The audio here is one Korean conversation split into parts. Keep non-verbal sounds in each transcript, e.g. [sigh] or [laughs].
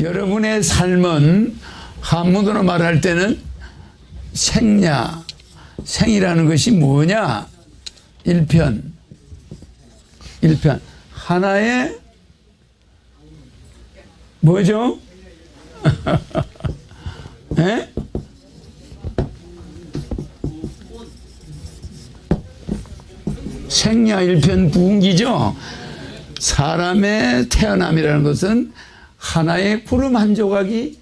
여러분의 삶은 한문으로 말할 때는 생냐, 생이라는 것이 뭐냐? 일편, 일편. 하나의 뭐죠? [laughs] 예? 생야 일편 부흥기죠. 사람의 태어남이라는 것은 하나의 구름 한 조각이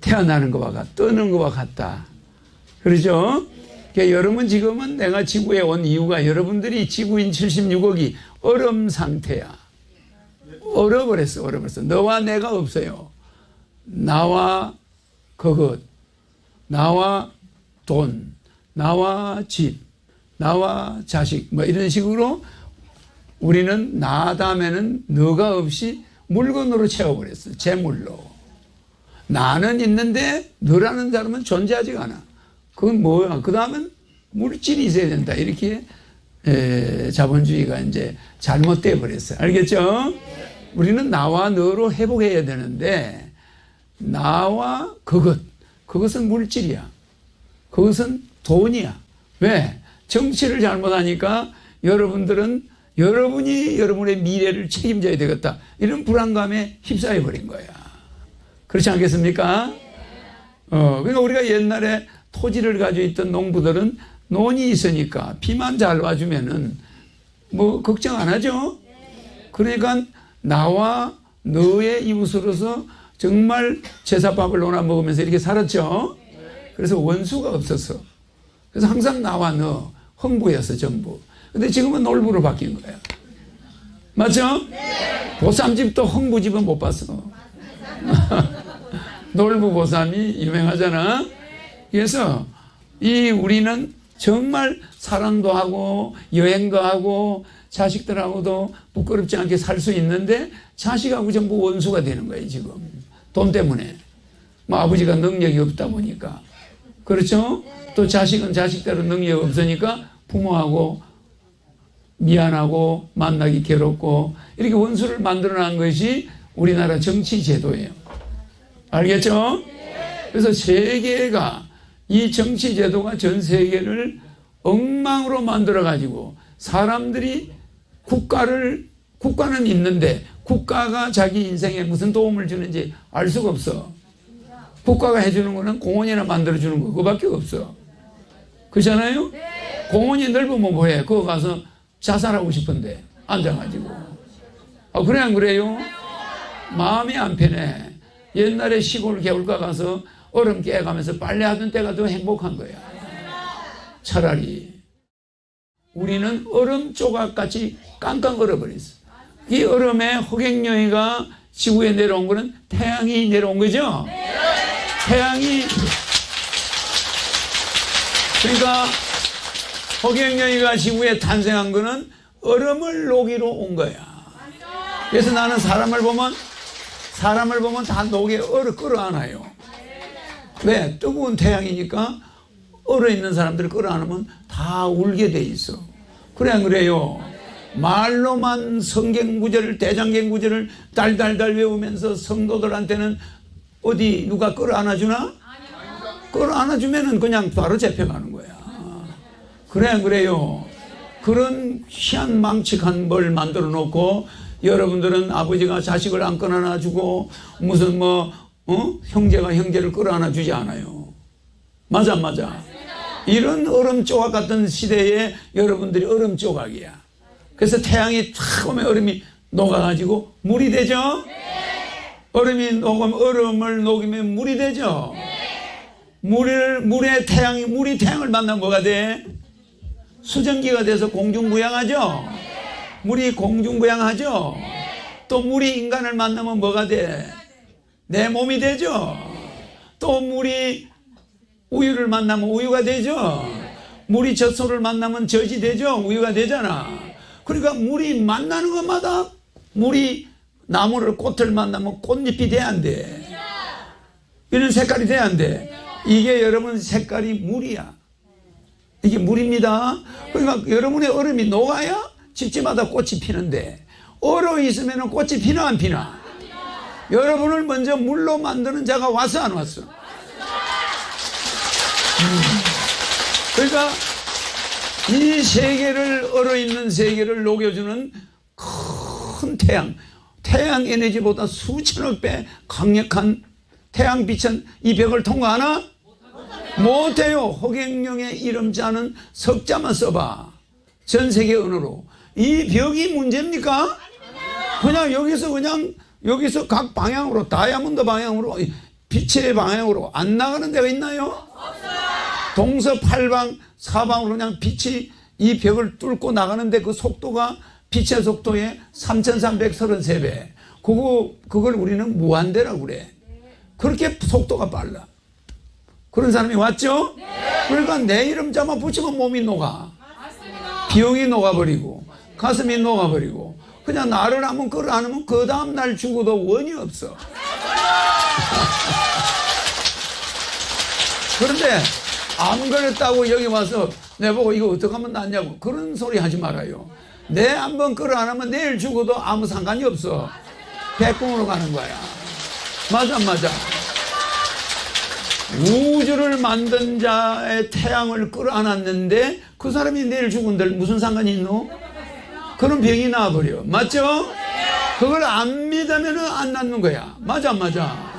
태어나는 것과 같, 뜨는 것과 같다. 그러죠? 그러니까 여러분 지금은 내가 지구에 온 이유가 여러분들이 지구인 76억이 얼음 상태야. 얼어버렸어, 얼어버렸어. 너와 내가 없어요. 나와 그것, 나와 돈, 나와 집, 나와 자식, 뭐 이런 식으로 우리는 나 다음에는 너가 없이 물건으로 채워버렸어. 재물로. 나는 있는데 너라는 사람은 존재하지가 않아. 그건 뭐야? 그 다음은 물질이 있어야 된다. 이렇게 에, 자본주의가 이제 잘못돼 버렸어요. 알겠죠? 우리는 나와 너로 회복해야 되는데 나와 그것, 그것은 물질이야. 그것은 돈이야. 왜? 정치를 잘못하니까 여러분들은 여러분이 여러분의 미래를 책임져야 되겠다. 이런 불안감에 휩싸여 버린 거야. 그렇지 않겠습니까? 어, 그러니까 우리가 옛날에 토지를 가지고 있던 농부들은 논이 있으니까 비만 잘 와주면은 뭐 걱정 안 하죠? 그러니까 나와 너의 이웃으로서 정말 제사밥을 논아 먹으면서 이렇게 살았죠? 그래서 원수가 없었어. 그래서 항상 나와 너 흥부였어, 전부. 근데 지금은 놀부로 바뀐 거야. 맞죠? 보쌈집도 흥부집은 못 봤어. [laughs] 놀부 보쌈이 유명하잖아. 그래서 이 우리는 정말 사랑도 하고 여행도 하고 자식들하고도 부끄럽지 않게 살 수 있는데 자식하고 전부 원수가 되는 거예요, 지금. 돈 때문에. 뭐 아버지가 능력이 없다 보니까. 그렇죠? 또 자식은 자식대로 능력이 없으니까 부모하고 미안하고 만나기 괴롭고 이렇게 원수를 만들어 난 것이 우리나라 정치 제도예요. 알겠죠? 그래서 세계가 이 정치 제도가 전 세계를 엉망으로 만들어 가지고 사람들이 국가를 국가는 있는데 국가가 자기 인생에 무슨 도움을 주는지 알 수가 없어. 국가가 해주는 거는 공원이나 만들어 주는 거, 그거밖에 없어. 그렇잖아요? 공원이 넓으면 뭐해? 그거 가서 자살하고 싶은데, 앉아가지고. 아, 그래, 안 그래요? 마음이 안 편해. 옛날에 시골 개울가 가서 얼음 깨가면서 빨래하던 때가 더 행복한 거야. 차라리. 우리는 얼음 조각같이 깡깡 얼어버렸어. 이 얼음에 허갱영이가 지구에 내려온 거는 태양이 내려온 거죠? 태양이 그러니까 허경영이가 지구에 탄생한 거는 얼음을 녹이러 온 거야. 그래서 나는 사람을 보면 사람을 보면 다 녹에 얼어 끌어안아요. 왜? 뜨거운 태양이니까 얼어 있는 사람들을 끌어안으면 다 울게 돼 있어. 그래 안 그래요? 말로만 성경 구절을 대장경 구절을 달달달 외우면서 성도들한테는 어디 누가 끌어안아 주나? 끌어안아 주면은 그냥 바로 잡혀가는 거야. 그래 안 그래요? 그런 희한 망측한 걸 만들어 놓고 여러분들은 아버지가 자식을 안 끌어안아 주고 무슨 뭐 어? 형제가 형제를 끌어안아 주지 않아요. 맞아 안 맞아? 이런 얼음 조각 같은 시대에 여러분들이 얼음 조각이야. 그래서 태양이 탁 오면 얼음이 녹아가지고 물이 되죠? 얼음이 녹으면 얼음을 녹이면 물이 되죠? 물을, 물에 태양이, 물이 태양을 만나면 뭐가 돼? 수증기가 돼서 공중부양하죠? 물이 공중부양하죠? 또 물이 인간을 만나면 뭐가 돼? 내 몸이 되죠? 또 물이 우유를 만나면 우유가 되죠? 물이 젖소를 만나면 젖이 되죠? 우유가 되잖아. 그러니까 물이 만나는 것마다 물이 나무를 꽃을 만나면 꽃잎이 돼야 안 돼. 이런 색깔이 돼야 안 돼. 이게 여러분 색깔이 물이야. 이게 물입니다. 그러니까 여러분의 얼음이 녹아야 집집마다 꽃이 피는데 얼어 있으면 꽃이 피나 안 피나? 여러분을 먼저 물로 만드는 자가 왔어 안 왔어? 음. 그러니까 이 세계를 얼어 있는 세계를 녹여주는 큰 태양 태양 에너지보다 수천억 배 강력한 태양 빛은 이 벽을 통과하나? 못해요 허경영의 이름자는 석자만 써봐 전 세계 언어로 이 벽이 문제입니까? 그냥 여기서 그냥 여기서 각 방향으로 다이아몬드 방향으로 빛의 방향으로 안 나가는 데가 있나요? 동서팔방 사방으로 그냥 빛이 이 벽을 뚫고 나가는데 그 속도가 빛의 속도의 3333배. 그거 그걸 우리는 무한대라고 그래. 그렇게 속도가 빨라. 그런 사람이 왔죠? 그러니까 내 이름자만 붙이면 몸이 녹아. 비용이 녹아버리고 가슴이 녹아버리고 그냥 나를 하면 그걸 안 하면 그 다음 날 죽어도 원이 없어. 그런데 안 그랬다고 여기 와서 내보고 이거 어떻게 하면 낫냐고 그런 소리 하지 말아요. 내 한번 그걸 안 하면 내일 죽어도 아무 상관이 없어. 백공으로 가는 거야. 맞아 맞아. 우주를 만든 자의 태양을 끌어안았는데 그 사람이 내일 죽은들 무슨 상관이 있노? 그런 병이 나와버려. 맞죠? 그걸 안 믿으면 안 낫는 거야. 맞아, 안 맞아.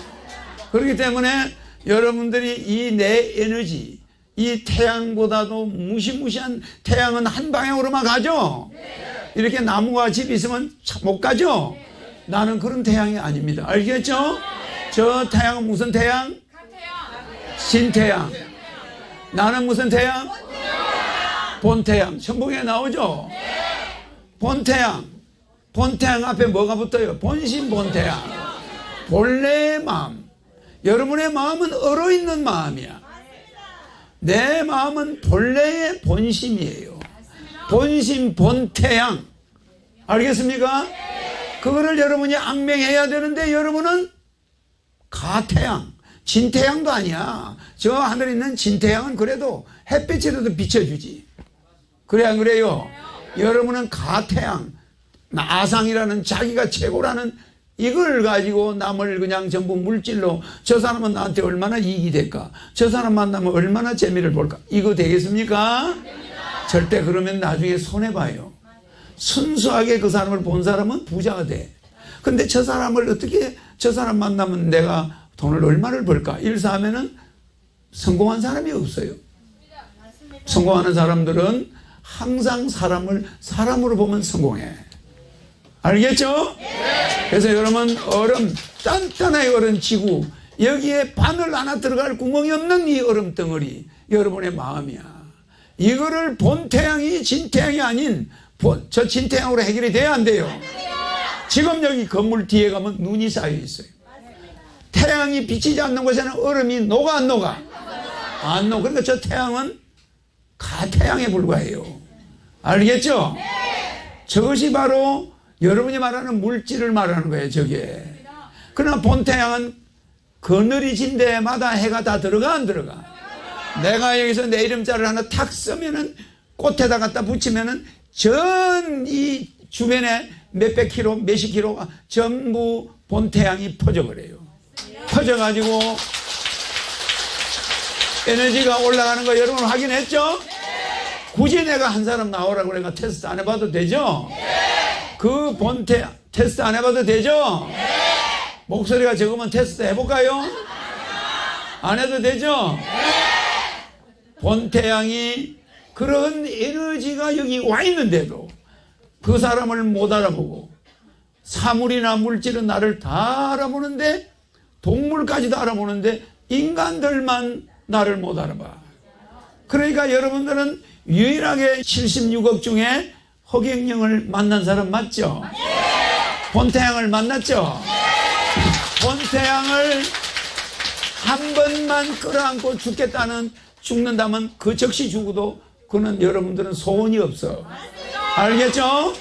그렇기 때문에 여러분들이 이 내 에너지, 이 태양보다도 무시무시한 태양은 한 방향으로만 가죠? 이렇게 나무가 집 있으면 참못 가죠? 나는 그런 태양이 아닙니다. 알겠죠? 저 태양은 무슨 태양? 신태양. 나는 무슨 태양? 본태양. 천국에 나오죠? 본태양. 본태양 앞에 뭐가 붙어요? 본심 본태양. 본래의 마음. 여러분의 마음은 얼어있는 마음이야. 내 마음은 본래의 본심이에요. 본심 본태양. 알겠습니까? 그거를 여러분이 악명해야 되는데 여러분은 가태양. 진태양도 아니야. 저 하늘에 있는 진태양은 그래도 햇빛이라도 비춰주지. 그래 안 그래요? 여러분은 가태양, 아상이라는 자기가 최고라는 이걸 가지고 남을 그냥 전부 물질로 저 사람은 나한테 얼마나 이익이 될까? 저 사람 만나면 얼마나 재미를 볼까? 이거 되겠습니까? 절대 그러면 나중에 손해봐요. 순수하게 그 사람을 본 사람은 부자가 돼. 근데 저 사람을 어떻게 저 사람 만나면 내가 돈을 얼마를 벌까? 일사하면은 성공한 사람이 없어요. 성공하는 사람들은 항상 사람을 사람으로 보면 성공해. 알겠죠? 그래서 여러분 얼음 단단하게 얼은 지구 여기에 바늘 하나 들어갈 구멍이 없는 이 얼음 덩어리 여러분의 마음이야. 이거를 본 태양이 진 태양이 아닌 본, 저 진 태양으로 해결이 돼야 안 돼요. 지금 여기 건물 뒤에 가면 눈이 쌓여 있어요. 태양이 비치지 않는 곳에는 얼음이 녹아 안 녹아? 안 녹아. 그러니까 저 태양은 가태양에 불과해요. 알겠죠? 저것이 바로 여러분이 말하는 물질을 말하는 거예요, 저게. 그러나 본 태양은 그늘이 진 데마다 해가 다 들어가, 안 들어가? 내가 여기서 내 이름자를 하나 탁 쓰면은 꽃에다 갖다 붙이면은 전 이 주변에 몇백 킬로, 몇십 킬로가 전부 본 태양이 퍼져버려요. 퍼져가지고 에너지가 올라가는 거 여러분 확인했죠? 굳이 내가 한 사람 나오라고 그러니까 테스트 안 해봐도 되죠? 그 본태 테스트 안 해봐도 되죠? 목소리가 적으면 테스트 해볼까요? 안 해도 되죠? 본 태양이 그런 에너지가 여기 와 있는데도 그 사람을 못 알아보고 사물이나 물질은 나를 다 알아보는데 동물까지도 알아보는데 인간들만 나를 못 알아봐. 그러니까 여러분들은 유일하게 76억 중에 허경영을 만난 사람 맞죠? 본태양을 만났죠? 본태양을 한 번만 끌어안고 죽겠다는 죽는다면 그 즉시 죽어도 그는 여러분들은 소원이 없어. 알겠죠?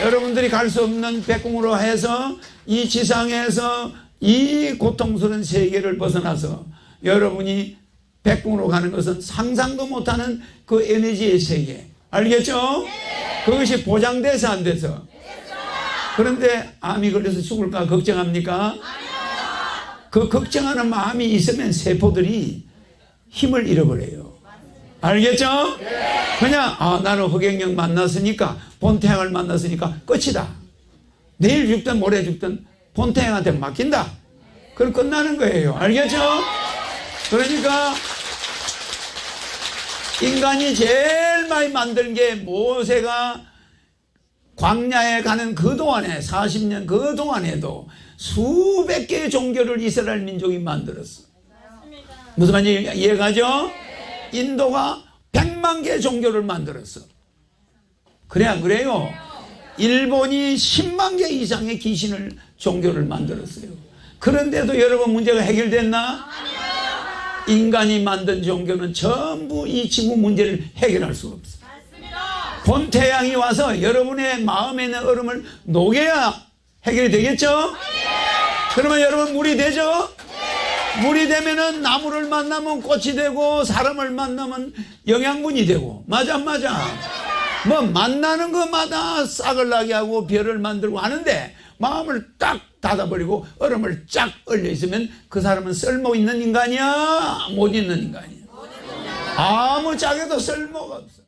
여러분들이 갈 수 없는 백궁으로 해서 이 지상에서 이 고통스러운 세계를 벗어나서 여러분이 백궁으로 가는 것은 상상도 못하는 그 에너지의 세계. 알겠죠? 그것이 보장돼서 안 돼서. 그런데 암이 걸려서 죽을까 걱정합니까? 그 걱정하는 마음이 있으면 세포들이 힘을 잃어버려요. 알겠죠? 그냥 아 나는 허경영 만났으니까 본태양을 만났으니까 끝이다. 내일 죽든 모레 죽든 본태양한테 맡긴다. 그럼 끝나는 거예요. 알겠죠? 그러니까 인간이 제일 많이 만든 게 모세가 광야에 가는 그 동안에 40년 그 동안에도 수백 개의 종교를 이스라엘 민족이 만들었어. 무슨 말인지 이해 가죠? 인도가 100만 개의 종교를 만들었어. 그래 안 그래요? 일본이 10만 개 이상의 귀신을 종교를 만들었어요. 그런데도 여러분 문제가 해결됐나? 인간이 만든 종교는 전부 이 지구 문제를 해결할 수가 없어. 본태양이 와서 여러분의 마음에 있는 얼음을 녹여야 해결이 되겠죠? 그러면 여러분 물이 되죠? 물이 되면은 나무를 만나면 꽃이 되고 사람을 만나면 영양분이 되고 맞아 안 맞아 뭐 만나는 것마다 싹을 나게 하고 별을 만들고 하는데 마음을 딱 닫아버리고 얼음을 쫙 얼려 있으면 그 사람은 쓸모 있는 인간이야? 못 있는 인간이야. 아무 짝에도 쓸모가 없어